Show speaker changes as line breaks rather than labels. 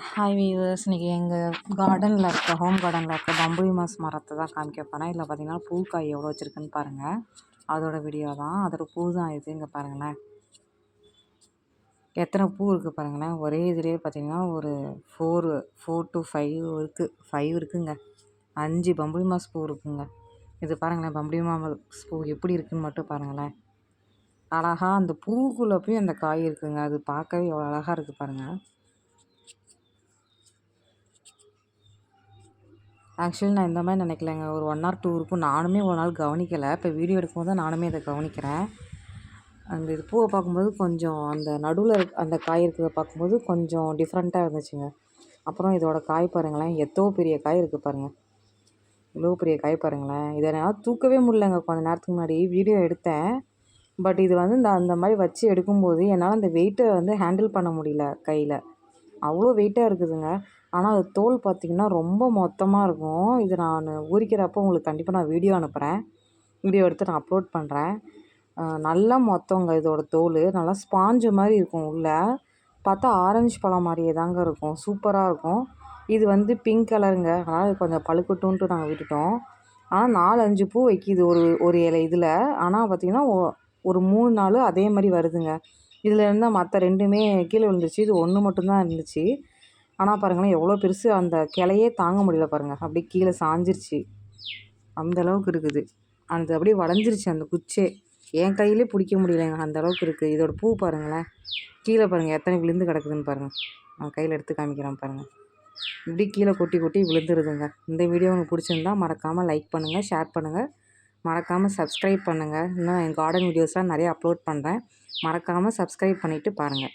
Hi viewers இன்றைக்கி எங்கள் கார்டனில் இருக்க ஹோம் கார்டனில் இருக்க பம்புலி மாஸ் மரத்தை தான் காமிக்க போகிறேன் இதில் பார்த்தீங்கன்னா பூக்காய் எவ்வளோ வச்சுருக்குன்னு பாருங்கள் அதோட வீடியோ தான். அதோட பூ தான் இது. இங்கே பாருங்களேன். எத்தனை பூ இருக்குது பாருங்களேன். ஒரே இதுலேயே பார்த்தீங்கன்னா ஒரு ஃபோர் ஃபோர் டு ஃபைவ் இருக்குது ஃபைவ் இருக்குங்க. அஞ்சு பம்புலி மாஸ் பூ இருக்குங்க. இது பாருங்களேன் பம்புலி மாஸ் பூ எப்படி இருக்குதுன்னு மட்டும் பாருங்களேன். அழகாக அந்த பூக்குள்ளே போய் அந்த காய் இருக்குங்க. அது பார்க்கவே எவ்வளோ அழகாக இருக்குது பாருங்கள் ஆக்சுவலி நான் இந்த மாதிரி நினைக்கலங்க. ஒரு ஒன் ஆர் டூ இருக்கும் நானுமே ஒரு நாள் கவனிக்கலை. இப்போ வீடியோ எடுக்கும்போது தான் நானுமே இதை கவனிக்கிறேன். அந்த இது பூவை பார்க்கும்போது கொஞ்சம் அந்த நடுவில் இருக் அந்த காய் இருக்கிறத பார்க்கும்போது கொஞ்சம் டிஃப்ரெண்ட்டாக இருந்துச்சுங்க. அப்புறம் இதோட காய் பாருங்களேன். எத்தோ பெரிய காய் இருக்குது பாருங்கள் இவ்வளோ பெரிய காய் பாருங்களேன். இதை என்னால் தூக்கவே முடியலங்க. கொஞ்ச நேரத்துக்கு முன்னாடி வீடியோ எடுத்தேன். பட் இது வந்து இந்த அந்த மாதிரி வச்சு எடுக்கும்போது என்னால் அந்த வெயிட்டை வந்து ஹேண்டில் பண்ண முடியல கையில். அவ்வளோ வெயிட்டாக இருக்குதுங்க. ஆனால் அது தோல் பார்த்திங்கன்னா ரொம்ப மொத்தமாக இருக்கும். இது நான் உரிக்கிறப்போ உங்களுக்கு கண்டிப்பாக நான் வீடியோ அனுப்புகிறேன் வீடியோ எடுத்து நான் அப்லோட் பண்ணுறேன் நல்லா மொத்தங்க இதோட தோல். நல்லா ஸ்பாஞ்சு மாதிரி இருக்கும் உள்ளே. பார்த்தா ஆரஞ்சு பழம் மாதிரியே தாங்க இருக்கும். சூப்பராக இருக்கும். இது வந்து பிங்க் கலருங்க அதனால் கொஞ்சம் பழுக்கட்டும்ன்ட்டு நாங்கள் விட்டுட்டோம். ஆனால் நாலு அஞ்சு பூ வைக்கிது ஒரு ஒரு இலை இதில். ஆனால் பார்த்திங்கன்னா ஒரு மூணு நாள் அதே மாதிரி வருதுங்க. இதில் இருந்தால் மற்ற ரெண்டுமே கீழே விழுந்துருச்சு. இது ஒன்று மட்டும்தான் இருந்துச்சு. ஆனால் பாருங்களேன் எவ்வளோ பெருசு அந்த கிளையே தாங்க முடியல பாருங்கள் அப்படியே கீழே சாஞ்சிருச்சு. அந்த அளவுக்கு இருக்குது. அந்த அப்படியே வளைஞ்சிருச்சு அந்த குச்சே. என் கையிலே பிடிக்க முடியலைங்க அந்த அளவுக்கு இருக்குது இதோட பூ பாருங்களேன். கீழே பாருங்கள் எத்தனை விழுந்து கிடக்குதுன்னு பாருங்கள் நான் கையில் எடுத்து காமிக்கிறேன் பாருங்கள் இப்படி கீழே கொட்டி கொட்டி விழுந்துருதுங்க. இந்த வீடியோ உங்களுக்கு பிடிச்சிருந்தா மறக்காமல் லைக் பண்ணுங்கள் ஷேர் பண்ணுங்கள் மறக்காமல் சப்ஸ்கிரைப் பண்ணுங்கள் இன்னும் என் கார்டன் வீடியோஸ்லாம் நிறைய அப்லோட் பண்ணுறேன் மறக்காமல் சப்ஸ்கிரைப் பண்ணிவிட்டு பாருங்கள்